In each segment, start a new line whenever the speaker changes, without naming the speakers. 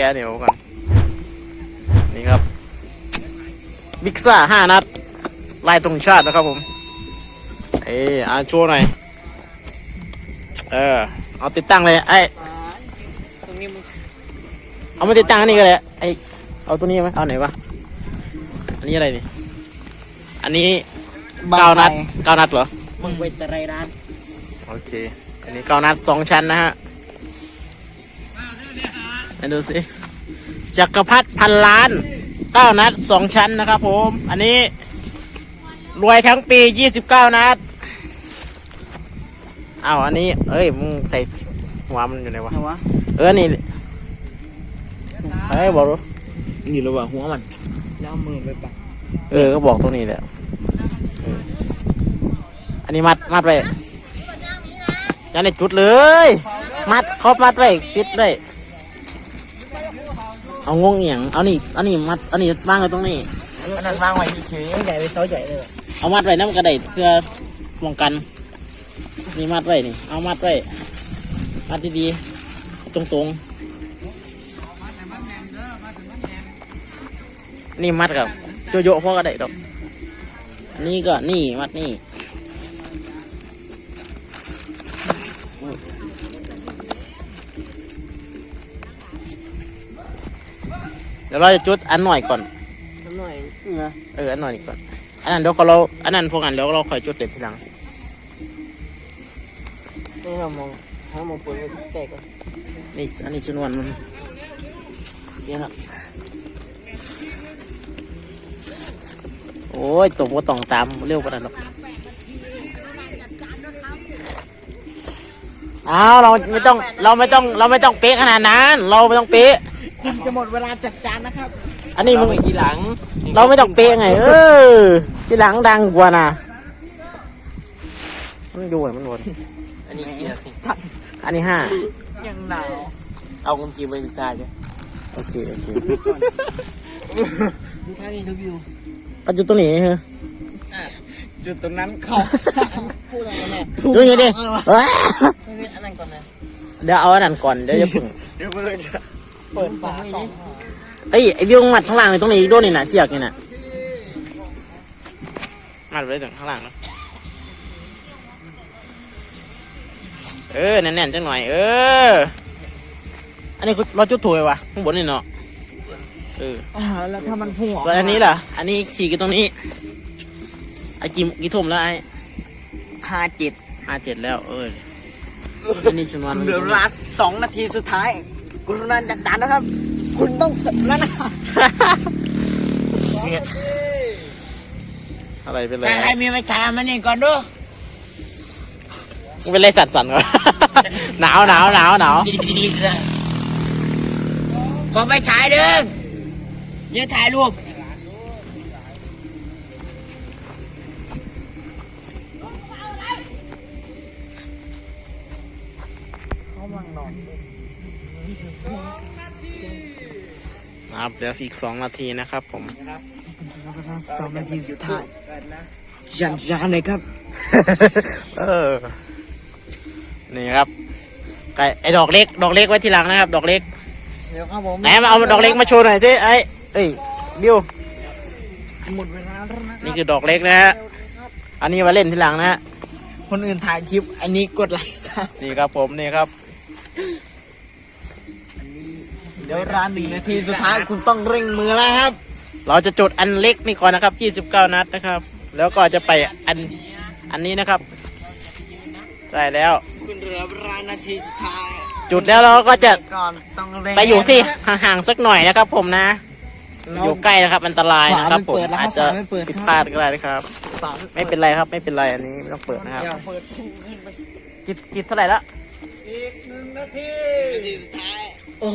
กะเหนียวก่อนนี่ครับบิ๊กซ่าห้านัดลายตรงชาตินะครับผม เอออาโชว์หน่อย เออ เอาติดตั้งเลยไอ้
ตรงนี้มึง
เอามาติดตั้งอันนี้ก็เลยไอ้เอาตัวนี้ไหมเอาไหนวะอันนี้อะไรนี่อันนี้เก้านัดเก้านัดเหรอ
มึงไปแต่ไรร้าน
โอเค อันนี้เก้านัดสองชั้นนะฮะ มาดูสิจักรพรรดิพันล้านเก้านัดสองชั้นนะครับผม อันนี้ รวยทั้งปียี่สิบเก้านัดอ้าวอันนี้ เอ้ยมึงใส่หัวมันอยู่ไหนวะ
เอาวะ
เออนี่เฮ้ยบอกรู้
นี่ระหว่างหัวมัน แล้วเอามือไปปัก
เออก็บอกตรงนี้แหละเอออันนี้มัดมัดไว้ยังในจุดเลย มัดครอบมัดไว้ปิดไว้ เอางงเอียงเอานี่อันนี้มัดอันนี้วางไว้ตรงนี้
อันนั้นวางไว้เฉยๆใหญ่ไปเสาใหญ่เลย
เอามัดไว้น้ำกระไดเพื่อป้องกัน นี่มัดไว้นี่ เอามัดไว้มัดดีๆตรงๆนี่มัดกับโยโย่พ่อกระไดดอกอันนี้ก็นี่มัดนี่ เดี๋ยวเราจะจุดอันหน่อยก่อน
หน่อยนะ
เอออันหน่อยนี่ก่อน อันนั้นเดี๋ยวก็เรา อันนั้นพวกนั้นเดี๋ยวเราค่อยจุดเด็ดทีหลัง
นี่เรามองถ้ามองปืนไปแตกก่อน
นี่อันนี้ชนวนมันเนี่ยนะโอ้ยตกว่าต้องตามเร็วกว่านั้นหรอกเอาเราไม่ต้องเราไม่ต้องเราไม่ต้องเป๊ะขนาดนั้น เราไม่ต้องเป๊ะ
คุณจะหมดเวลาจัดจานนะครับ
อันนี้มึง
ไปทีหลัง
เราไม่ต้องเป๊ะไง เออทีหลังดังกว่านะมันดูมันวน
อันนี้กี่นาทีสั่น
อันนี้ห้า
ยังหนาวเอากุญแจไปตายเลย
โอเคโอเค
ดูท่าอินเทอร์วิว
ก็จุดตัวนี้เหรอ
จุดตรงนั้นเขาพูดอะไรเนี่ย
ดูอย่างนี้ดิเอ้ย
ไม่เป็นอันนั้นก่อนนะ
เดี๋ยวเอาอันนั้นก่อนเดี๋ยวจะพึ่ง
เดี๋ยวเปิด เปิดฝากล่อง
เอ้ยไอ้วิวมัดข้างล่างเลยตรงนี้อีกด้วยนี่นะเชือกนี่นะมัดไว้ถึงข้างล่างนะเออแน่นๆจังหน่อย เออ อันนี้เราจุดถูกไหมวะข้างบนนี่เนาะเออ
อ่าแล้วถ้ามันพุ่งออก
ส่วนอันนี้ล่ะ อันนี้ฉีกกันตรงนี้ไอ้กี่กี่ทุ่มแล้วไอ้
ห้าเจ็ด
ห้าเจ็ดแล้ว เอออันนี้ชนวนมัน
เหลือเวลาสองนาทีสุดท้าย กรุณาจัดจานนะครับ คุณต้องเสร็จแล้วนะครับ
อะไรเป็นไร
ใครมีไฟฉายเอามานี่ก่อนดู
มึงเป็นไรสัตว์สันก่อนหนาวหนาวหนาวหนาว
ดีๆเลยขอไฟฉายดึงยืนถ่ายรูป
ครับเดี๋ยวอีกสองนาทีนะครับ ผม
สองนาทีสุดท้ายจัดจานเลยครับ
เออ นี่ครับไก่ไอ้ดอกเล็ก ดอกเล็กไว้ทีหลังนะครับ ดอกเล็ก
เดี๋ยวครับผม
ไหนมาเอาดอกเล็กมาโชว์หน่อยสิไอ้เอ้ยบิว
หมดเวลาแล้วนะ
นี่คือดอกเล็กนะฮะอันนี้มาเล่นทีหลังนะฮะ
คนอื่นถ่ายคลิป อันนี้กดไลค์ซะ
นี่ครับผมนี่ครับ
เดี๋ยวร้านหนึ่งนาทีสุดท้ายคุณต้องเร่งมือแล้วครับ
เราจะจุดอันเล็กนี่ก่อนนะครับ 29 นัดนะครับ แล้วก็จะไปอันอันนี้นะครับใช่แล้ว
คุณเหลือเวลานาทีสุดท้าย
จุดแล้วเราก็จะ
ก่อนต้องเร่ง
ไปอยู่ที่ห่างๆสักหน่อยนะครับ ผมนะ อยู่ใกล้นะครับอันตรายนะครับผมอาจจะผิดพลาดก็ได้นะครับ
ฝา
ไม่เป็นไรครับไม่เป็นไรอันนี้ไม่ต้องเปิดนะครับ
อย่าเปิดพุ่งขึ้นไป
กิดกิดเท่าไหร่ละ
อีกหนึ่งนาทีนาทีสุดท้าย โอ้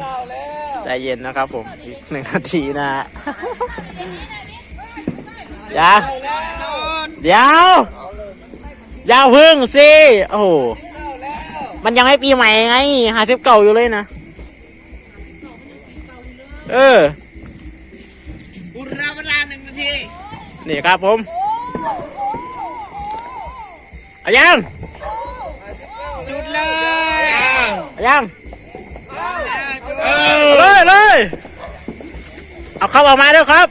เก้าแล้ว
ใจเย็นนะครับผมอีกหนึ่งนาทีนะฮะอย่าเดี๋ยวอย่าพึ่งสิโอ้โหมันยังไม่ปีใหม่ไงหาเทปเก่าอยู่เลยนะ เออ
คุณเหลือเวลาหนึ่งนาที
นี่ครับผมเอายัง
จุดเลย
เอายัง
จุด
เอาเลเอาเข้าออกมาเร็วครับ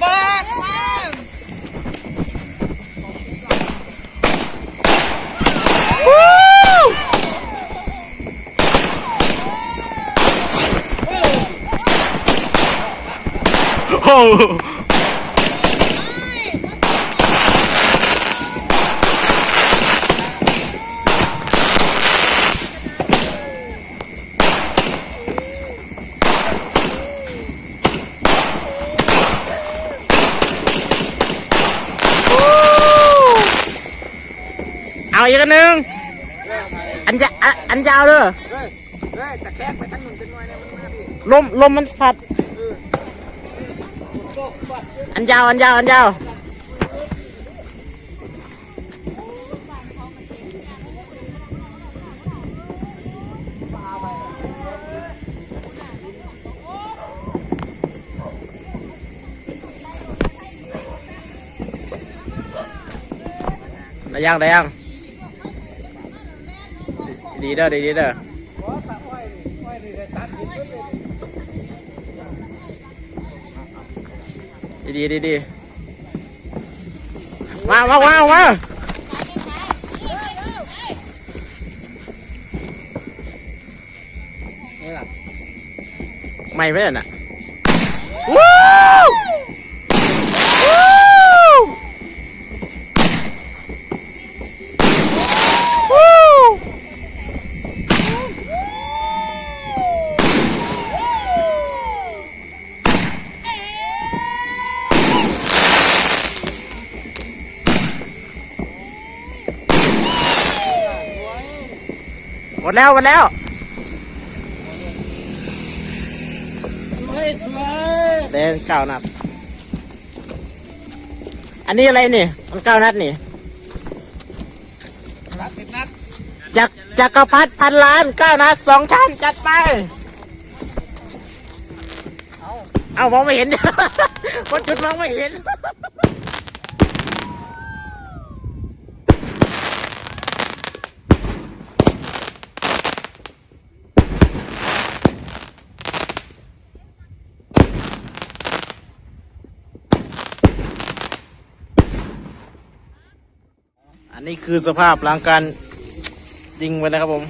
เปิดวาง
วู้โอ้ เอาอีกอันหนึ่งอันยาอันอันยาวเด้อ
เฮ้ยเฮ้ยตะแคงไปทั้งหนึ่งเป็นหน่วยเนี่ยมันมาพี่
ลมลมมันพัด อันยาวอันยาวอันยาวได้ยังได้ยัง ดีเด้อดีเด้อดีดีดีดีมามามามาไม่ไม่น่ะวู้วู้วู้หม ดแล้วหมดแล้ว
เฮ้ยสวย
เล่นเก้านัด อันนี้อะไรนี่ มันเก้านัดนี่
นัดสิบนัด
จักรจักรพัดพันล้านเก้านัดสองชั้นจัดไป เอามองไม่เห็นคนจุดมองไม่เห็น นนี้คือสภาพหลังการยิงไปนะครับผม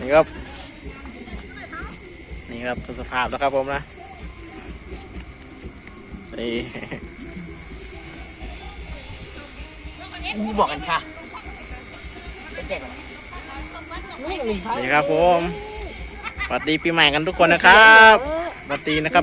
นี่ครับ นี่ครับคือสภาพแล้วครับผมนะ นี่
กูบอกกันชาเป็นเด็กเหรอ
นี่ครับผมสวัสดีปีใหม่กันทุกคนนะครับสวัสดีนะครับ